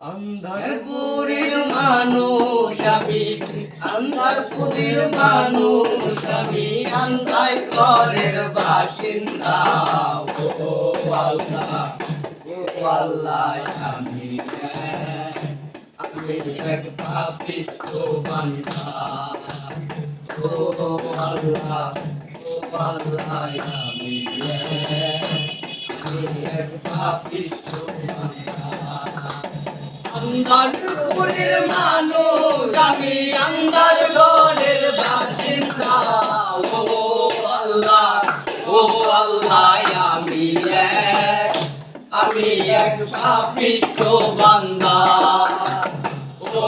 অন্ধারপুরীর মানুষ আমি অন্ধারপুরীর মানুষ আমি অন্ধার ঘরের বাসিন্দা। ও আল্লাহ ও আল্লাহ আমি আমি এক পাপিষ্ঠ বান্দা। ও আল্লাহ ও আল্লাহ আমি এক, পাপিষ্ঠ বান্দা। আন্দারপুরের মানুষ, আমি আন্দার ঘরের বাসিন্দা। ও আল্লাহ ও আল্লাহ, আমি এক আমি এক পাপিষ্ঠ বান্দা। ও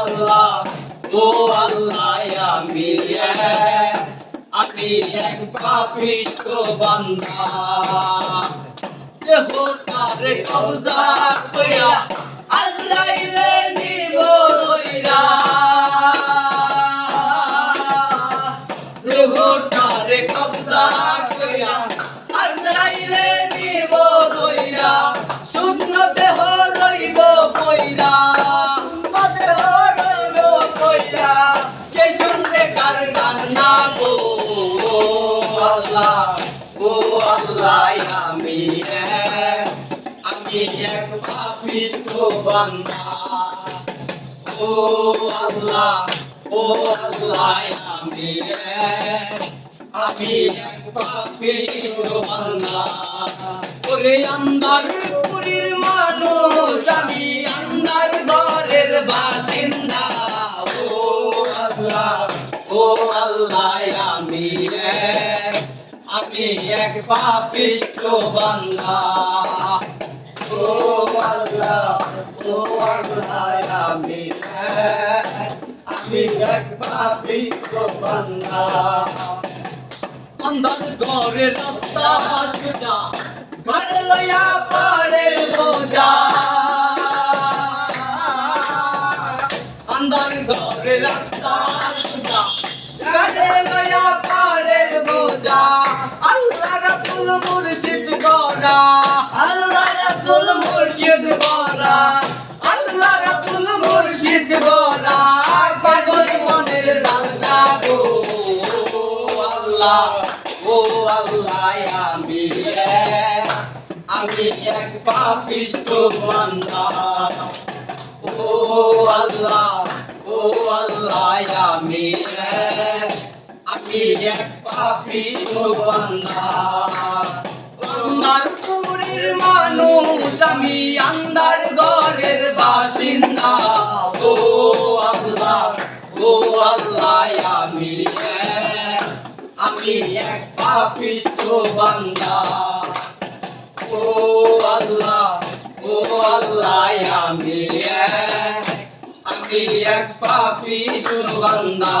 আল্লাহ ও আল্লাহ, আমি এক আমি এক পাপিষ্ঠ বান্দা। দেহ তারে কবজা কইরা আমি বান্দা মানুষ আমি আন্দার ঘরের বাসিন্দা আমি এক পাপিষ্ঠ বান্দা। ও আমি আমি এক পাপিষ্ঠ বান্দা। অন্ধর রাস্তা সোজা ঘর লইয়া পাড়ের বোঝা। অন্ধর রাস্তা ঘরে লইয়া পাড়ের বোঝা। আল্লাহ রাসূল মুর্শিদ গরা আল্লাহ রাসূল মুর্শিদ গরা আল্লাহ রাসূল মুর্শিদ গরা পাগল মনের দাদা গো আল্লাহ, ও আল্লাহ, আমি আমি এক পাপিষ্ঠ বান্দা। ও আল্লাহ ও আল্লাহ, আমি এক। এক পাপিষ্ঠ বান্দা আন্দারপুরের মানুষ, আমি আন্দার ঘরের বাসিন্দা। ও আল্লাহ ও আল্লাহ, আমি আমি এক পাপিষ্ঠ বান্দা। ও আল্লাহ ও আল্লাহ, আমি এক আমি এক পাপিষ্ঠ বান্দা।